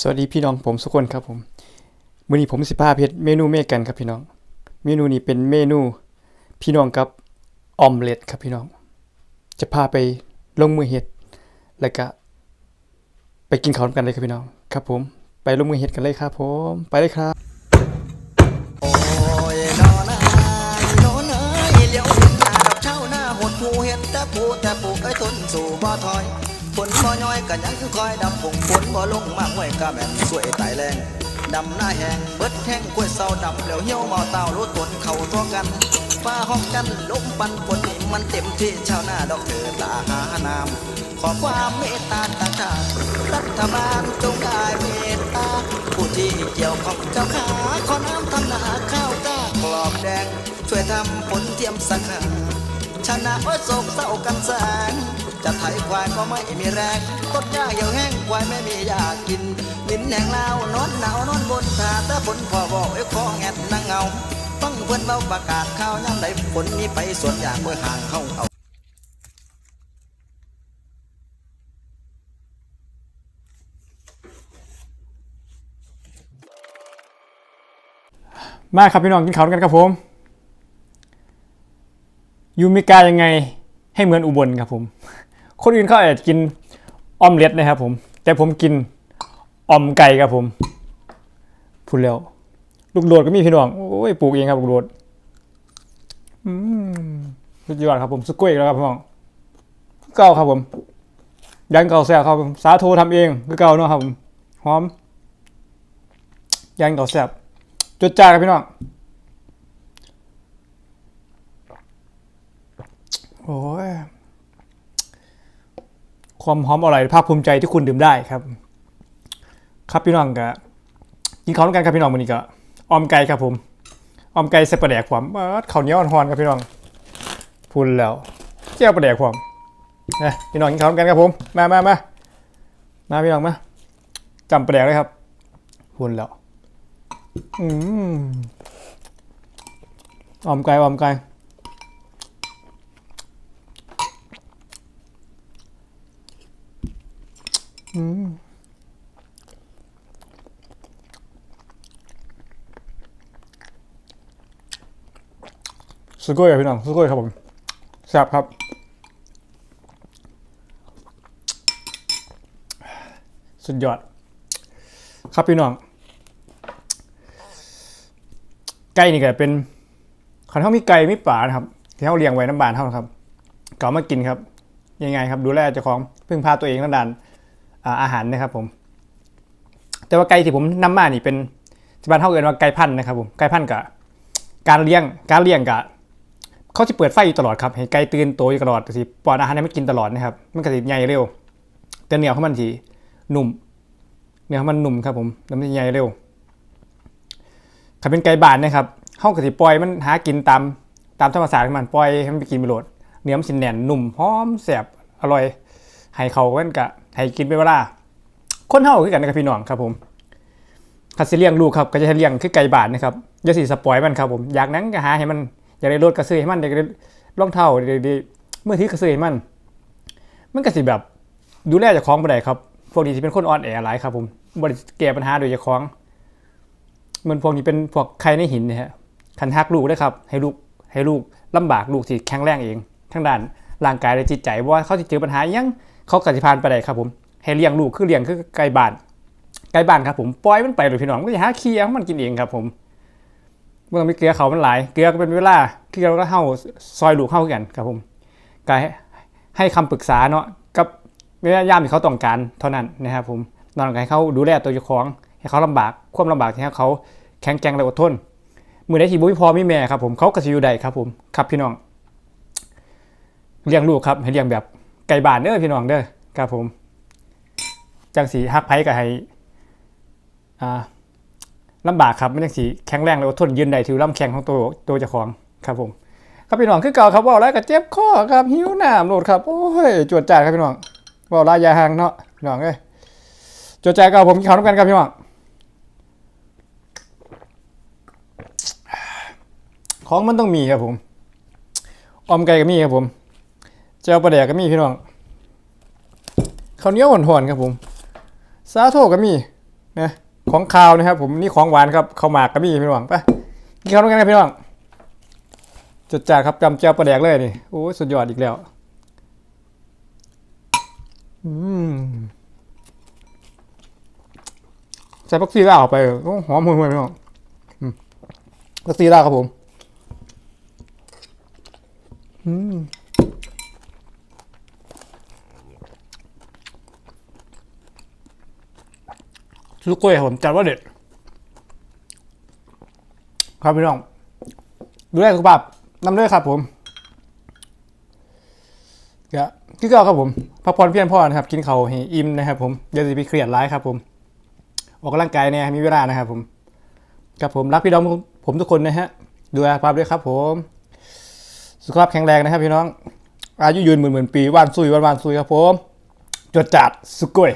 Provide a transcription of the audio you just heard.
สวัสดีพี่น้องผมสุกคนครับผมมื้อนี้ผมสิพาเพชรเมนูเมกันครับพี่น้อง เมนูนี้เป็นเมนูพี่น้องกับออมเล็ตครับพี่น้อง จะพาไปลงมือเฮ็ดแล้วก็ไปกินข้าวกันเลยครับพี่น้องครับผม ไปลงมือเฮ็ดกันเลยครับผม ไปเลยครับ เห็นแต่ปูแต่ปูเอ้ทนสู่บ่ถอยฝนบ่ย้อยก็ยังคือคอยดำผงฝนบ่ลงมากห้วยกะแม่นสวยตายแรงดำหน้าแห้งเบิดแห้งกล้วยเศร้าดำแล้วเหี่ยวเมาเตารู้ตนเข้าตัวกันฟ้าห้องกันลมปันฝนนี่มันเต็มที่ชาวนาดอกเถิดตาหานามขอความเมตตาต่างชาติรัฐบาลจงได้เมตตาผู้ที่เกี่ยวข้องเจ้าขาขอน้ำทำนาข้าวกล้ากรอบแดงช่วยทำผลเทียมสักหา ชนะโอ้ยโศกเศร้ากันแสง จะไถควายก็ไม่มีแรงต้นหญ้าเหี่ยวแห้งควายไม่มีหญ้ากกินดินแหงลาวนอนหนาวนอนบนทาแต่ฝนพอบอกไอ้คอแงนนั่งเงาฟังเพิ่นเบาประกาศข่าวย่ำใดฝนมีไปสวนยางเมื่อห่างเข้าเอามาครับพี่น้องกินข้าวกันครับผม ยู่เมริกายังไงให้เหมือนอุบลครับผม คนอื่นเขาอาจจะกินออมเล็ตนะครับผม แต่ผมกินออมไก่ครับผม พูดแล้ว ลูกโดดก็มีพี่น้อง โอ้ยปลูกเองครับลูกโดดอืมสุดยอดครับผม สุกุ้ยแล้วครับพี่น้องเก่าครับผม ยันเก่าแซ่บครับผมสาโททำเองคือเก่าเนาะครับผม หอม ยันเก่าแซ่บจดจ้าครับพี่น้อง โอ้ยความหอมอร่อยภาคภูมิใจที่คุณดื่มได้ครับ ครับพี่น้องกะกินข้าวด้วยกันครับพี่น้องวันนี้ก็ออมไก่ครับผมออมไก่ใส่ปลาแดกความเข้าวเหนียวอ่อนๆครับพี่น้องพูนแล้วเจียวปลาแดกความนะพี่น้องกินข้าวด้วยกันครับผม มามามามาพี่น้องมาจำปลาแดกเลยครับพูนแล้วอืมออมไก่ออมไก่ อืมสุดยอดครับพี่น้องสุดยอดครับผมแซ่บครับสุดยอด ครับพี่น้องไก่นี่ก็เป็นขันเท่ามีไก่มีป่านะครับที่เขาเลี้ยงไว้น้ำบานเท่านะครับเก่ามากินครับ ยังไงครับ ดูแลเจ้าของพึ่งพาตัวเองด้านด้าน อาหารนะครับผม แต่ว่าไก่ที่ผมนำมานี่เป็นที่บ้านเท่าเอินว่าไก่พันธุ์นะครับผมไก่พันธุ์กับการเลี้ยงการเลี้ยงกับเขาจะเปิดไฟอยู่ตลอดครับให้ไก่ตื่นโตอยู่ตลอดสิป้อนอาหารให้มันกินตลอดนะครับมันก็สิใหญ่เร็ว แต่เนื้อของมันสินุ่มเนื้อของมันนุ่มครับผมแล้วมันจะใหญ่เร็วถ้าเป็นไก่บานนะครับเขาก็สิปล่อยมันหากินตามตามธรรมชาติของมันปล่อยให้มันไปกินไปโหลดเนื้อมันสิแน่นนุ่มหอมแซ่บอร่อยให้เขากันกะ ให้กินไปเวลา คนเฮาคือกันนะครับพี่น้องครับผมคัดสิเลี้ยงลูกครับก็จะให้เลี้ยงคือไก่บานนะครับอย่าสิสปอยมันครับผมอยากนั้นก็หาให้มันอยากได้รถกระซื้อให้มันอยากได้รองเท้าอยากได้เมื่อที่กระซื้อให้มัน มันก็สิแบบดูแลเจ้าของบ่ได้ครับพวกนี้สิเป็นคนอ่อนแอหลายครับผมบ่ได้แก้ปัญหาโดยเจ้าของมันพวกนี้เป็นพวกใครในหินเนะฮะคันฮักลูกด้วยครับ ให้ลูกให้ลูกลำบากลูกที่แข็งแรงเอง ทั้งด้านร่างกายและจิตใจว่าเขาจะเจอปัญหายัง เขากติพานไปได้ครับผมให้เลี้ยงลูกคือเลี้ยงคือไก่บ้านไก่บ้านครับผมปล่อยมันไปเลยพี่น้องมันก็จะหาเคียของมันกินเองครับผมเมื่อมีเกลือเขามันหลายเกลือก็เป็นเวลาเกลือก็เข้าซอยลูกเข้ากันครับผมก็ให้ให้คำปรึกษาเนาะกับเวลายามที่เขาต้องการเท่านั้นนะครับผมนอนให้เขาดูแลตัวเจ้าของให้เขาลำบากความลำบากที่เขาแข็งแกร่งและอดทนมือได้ที่บุ้ยพอมีแม่ครับผมเขาก็สิอยู่ได้ครับผมครับพี่น้องเลี้ยงลูกครับให้เลี้ยงแบบ ไก่บานเด้อพี่น้องเด้อครับผม จังสีฮักไผก็ให้อ่าลำบากครับมันจังสีแข็งแรงและอดทนยืนได้ถือลำแข็งของตัวตัวเจ้าของครับผมครับพี่น้องคือเก่าครับว่าแล้วก็เจ็บคอครับหิวน้ำโหลดครับโอ้ยจวดจ่ายครับพี่น้องว่าลายยาหางเนาะพี่น้องเอ้ยจวดจ่ายก็ผมกินข้าวน้ำกันครับพี่น้องของมันต้องมีครับผมออมไก่ก็มีครับผม เจ้าปลาแดกก็มีพี่น้องข้าวเหนียวหอนๆครับผมสาโทก็มีนะของคาวนะครับ ผมนี่ของหวานครับข้าวหมากก็มีพี่น้องไปกินข้าวด้วยกันนะพี่น้องจัดจ้าครับจำเจ้าปลาแดกเลยนี่โอ้สุดยอดอีกแล้วอืมใส่พักซีล่าออกไปโอ้หอมหวยๆพี่น้องพักซีล่าครับผม อืม ลูกกล้วยผมจัดว่าเด็ด ครับพี่น้อง ดูแลสุขภาพนำด้วยครับผมก็ที่ก็ครับผมพักผ่อนเพียงพอนะครับ กินเขาให้อิ่มนะครับ ผมเดี๋ยวจะไปเครียดร้ายครับ ผม ออกกำลังกายเนี่ยมีเวลานะครับ ผมครับผมรักพี่น้องผมทุกคนนะฮะดูแลภาพด้วยครับ ผม สุขภาพแข็งแรงนะครับ พี่น้อง อายุยืนหมื่นหมื่นปีว่านซุยว่านว่านซุยครับผมจดจัดสุกกล้ย